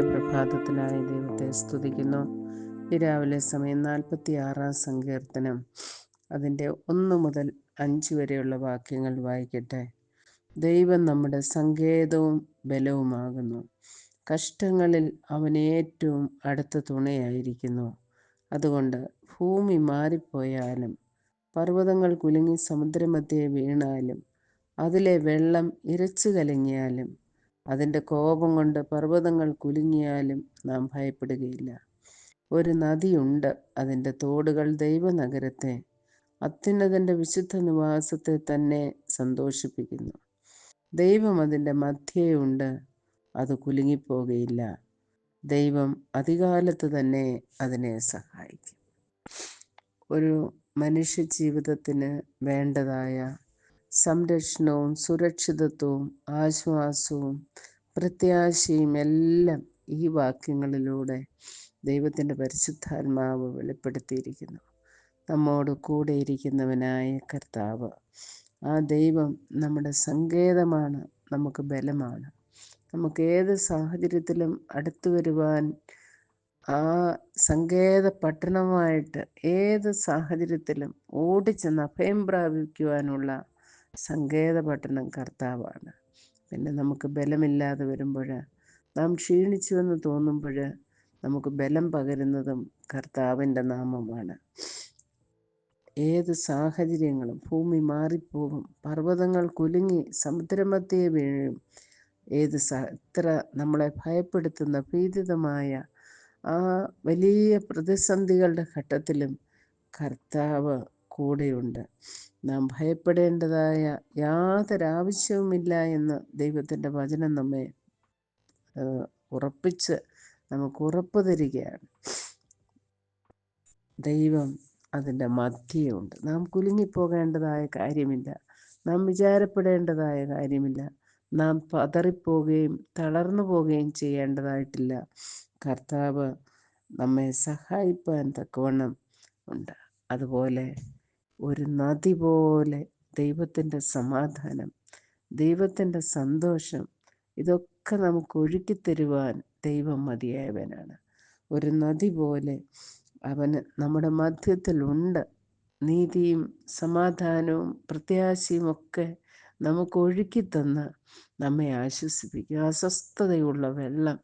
പ്രഭാതത്തിനായി ദൈവത്തെ സ്തുതിക്കുന്നു. രാവിലെ സമയം നാൽപ്പത്തി ആറാം സങ്കീർത്തനം. അതിന്റെ ഒന്ന് മുതൽ അഞ്ച് വരെയുള്ള വാക്യങ്ങൾ വായിക്കട്ടെ. ദൈവം നമ്മുടെ സങ്കേതവും ബലവുമാകുന്നു. കഷ്ടങ്ങളിൽ അവൻ ഏറ്റവും അടുത്ത തുണയായിരിക്കുന്നു. അതുകൊണ്ട് ഭൂമി മാറിപ്പോയാലും പർവതങ്ങൾ കുലുങ്ങി സമുദ്രമധ്യേ വീണാലും അതിലെ വെള്ളം ഇരച്ചു കലങ്ങിയാലും അതിന്റെ കോപം കൊണ്ട് പർവതങ്ങൾ കുലുങ്ങിയാലും നാം ഭയപ്പെടുകയില്ല. ഒരു നദിയുണ്ട് അതിന്റെ തോടുകൾ ദൈവനഗരത്തെ അത്യുന്നതന്റെ വിശുദ്ധ നിവാസത്തെ തന്നെ സന്തോഷിപ്പിക്കുന്നു. ദൈവം അതിന്റെ മധ്യയുണ്ട് അത് കുലുങ്ങിപ്പോകുകയില്ല ദൈവം അധികാലത്ത് തന്നെ അതിനെ സഹായിക്കും. ഒരു മനുഷ്യ ജീവിതത്തിന് വേണ്ടതായ സംരക്ഷണവും സുരക്ഷിതത്വവും ആശ്വാസവും പ്രത്യാശയും എല്ലാം ഈ വാക്യങ്ങളിലൂടെ ദൈവത്തിന്റെ പരിശുദ്ധാത്മാവ് വെളിപ്പെടുത്തിയിരിക്കുന്നു. നമ്മോട് കൂടെയിരിക്കുന്നവനായ കർത്താവ് ആ ദൈവം നമ്മുടെ സങ്കേതമാണ് നമുക്ക് ബലമാണ്. നമുക്ക് ഏത് സാഹചര്യത്തിലും അടുത്തു വരുവാൻ ആ സങ്കേത പട്ടണമായിട്ട് ഏത് സാഹചര്യത്തിലും ഓടിച്ചെന്ന് അഭയം പ്രാപിക്കുവാനുള്ള സങ്കേത പട്ടണം കർത്താവാണ്. പിന്നെ നമുക്ക് ബലമില്ലാതെ വരുമ്പോൾ നാം ക്ഷീണിച്ചുവെന്ന് തോന്നുമ്പോൾ നമുക്ക് ബലം പകരുന്നതും കർത്താവിന്റെ നാമമാണ്. ഏത് സാഹചര്യങ്ങളും ഭൂമി മാറിപ്പോകും പർവതങ്ങൾ കുലുങ്ങി സമുദ്രമധ്യേ വീഴും ഏത് സ എത്ര നമ്മളെ ഭയപ്പെടുത്തുന്ന ഭീതിതമായ ആ വലിയ പ്രതിസന്ധികളുടെ ഘട്ടത്തിലും കർത്താവ് കൂടെയുണ്ട്. നാം ഭയപ്പെടേണ്ടതായ യാതൊരാവശ്യവുമില്ല എന്ന് ദൈവത്തിന്റെ വചനം നമ്മെ ഉറപ്പിച്ച് നമുക്ക് ഉറപ്പ് തരികയാണ്. ദൈവം അതിന്റെ മധ്യയുണ്ട്. നാം കുലുങ്ങിപ്പോകേണ്ടതായ കാര്യമില്ല. നാം വിചാരപ്പെടേണ്ടതായ കാര്യമില്ല. നാം പതറിപ്പോവുകയും തളർന്നു പോവുകയും ചെയ്യേണ്ടതായിട്ടില്ല. കർത്താവ് നമ്മെ സഹായിപ്പാൻ തക്കവണ്ണം ഉണ്ട്. അതുപോലെ ഒരു നദി പോലെ ദൈവത്തിന്റെ സമാധാനം ദൈവത്തിന്റെ സന്തോഷം ഇതൊക്കെ നമുക്ക് ഒഴുക്കി തരുവാൻ ദൈവം മതിയായവനാണ്. ഒരു നദി പോലെ അവന് നമ്മുടെ മധ്യത്തിലുണ്ട് നീതിയും സമാധാനവും പ്രത്യാശയും ഒക്കെ നമുക്ക് ഒഴുക്കി തന്ന് നമ്മെ ആശ്വസിപ്പിക്കും. അസ്വസ്ഥതയുള്ള വെള്ളം.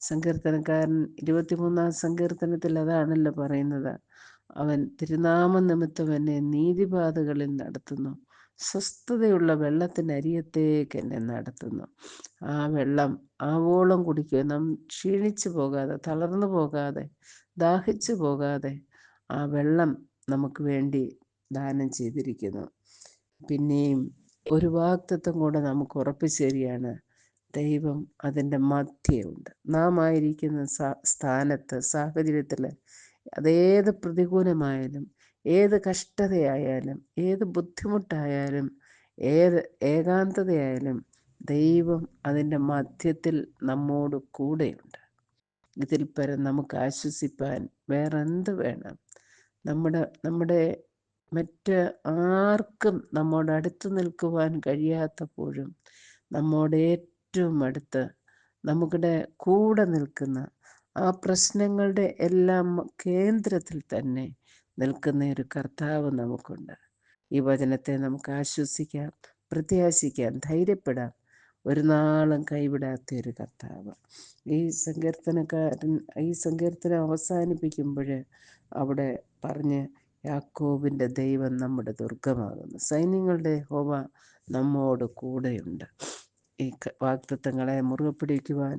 സങ്കീർത്തനക്കാരൻ ഇരുപത്തിമൂന്നാം സങ്കീർത്തനത്തിൽ അതാണല്ലോ പറയുന്നത്. അവൻ തിരുനാമ നിമിത്തം എന്നെ നീതിപാതകളിൽ നടത്തുന്നു. സ്വസ്ഥതയുള്ള വെള്ളത്തിന്റെ അരിയത്തേക്ക് എന്നെ നടത്തുന്നു. ആ വെള്ളം ആവോളം കുടിക്കുക. നാം ക്ഷീണിച്ചു പോകാതെ തളർന്നു പോകാതെ ദാഹിച്ചു പോകാതെ ആ വെള്ളം നമുക്ക് വേണ്ടി ദാനം ചെയ്തിരിക്കുന്നു. പിന്നെയും ഒരു വാക്തത്വം കൂടെ നമുക്ക് ഉറപ്പിച്ചു തരികയാണ്. ദൈവം അതിന്റെ മധ്യയുണ്ട് നാം ആയിരിക്കുന്ന സ്ഥാനത്ത് സാഹചര്യത്തിൽ അതേത് പ്രതികൂലമായാലും ഏത് കഷ്ടതയായാലും ഏത് ബുദ്ധിമുട്ടായാലും ഏത് ഏകാന്തതയായാലും ദൈവം അതിന്റെ മധ്യത്തിൽ നമ്മോട് കൂടെയുണ്ട്. ഇതിൽ പരം നമുക്ക് ആശ്വസിപ്പാൻ വേറെന്ത് വേണം? നമ്മുടെ നമ്മുടെ മറ്റ് ആർക്കും നമ്മോട് അടുത്ത് നിൽക്കുവാൻ കഴിയാത്തപ്പോഴും നമ്മോട് ഏറ്റവും അടുത്ത് നമ്മുടെ കൂടെ നിൽക്കുന്ന ആ പ്രശ്നങ്ങളുടെ എല്ലാം കേന്ദ്രത്തിൽ തന്നെ നിൽക്കുന്ന ഒരു കർത്താവ് നമുക്കുണ്ട്. ഈ വചനത്തെ നമുക്ക് ആശ്വസിക്കാം പ്രത്യാശിക്കാം ധൈര്യപ്പെടാം. ഒരു നാളും കൈവിടാത്ത ഒരു കർത്താവ്. ഈ സങ്കീർത്തനക്കാരൻ ഈ സങ്കീർത്തനം അവസാനിപ്പിക്കുമ്പോൾ അവിടെ പറഞ്ഞ് യാക്കോബിന്റെ ദൈവം നമ്മുടെ ദുർഗമാകുന്നു. സൈന്യങ്ങളുടെ ഹോവ നമ്മോട് കൂടെയുണ്ട്. ഈ വാക്തത്വങ്ങളെ മുറുകെ പിടിക്കുവാൻ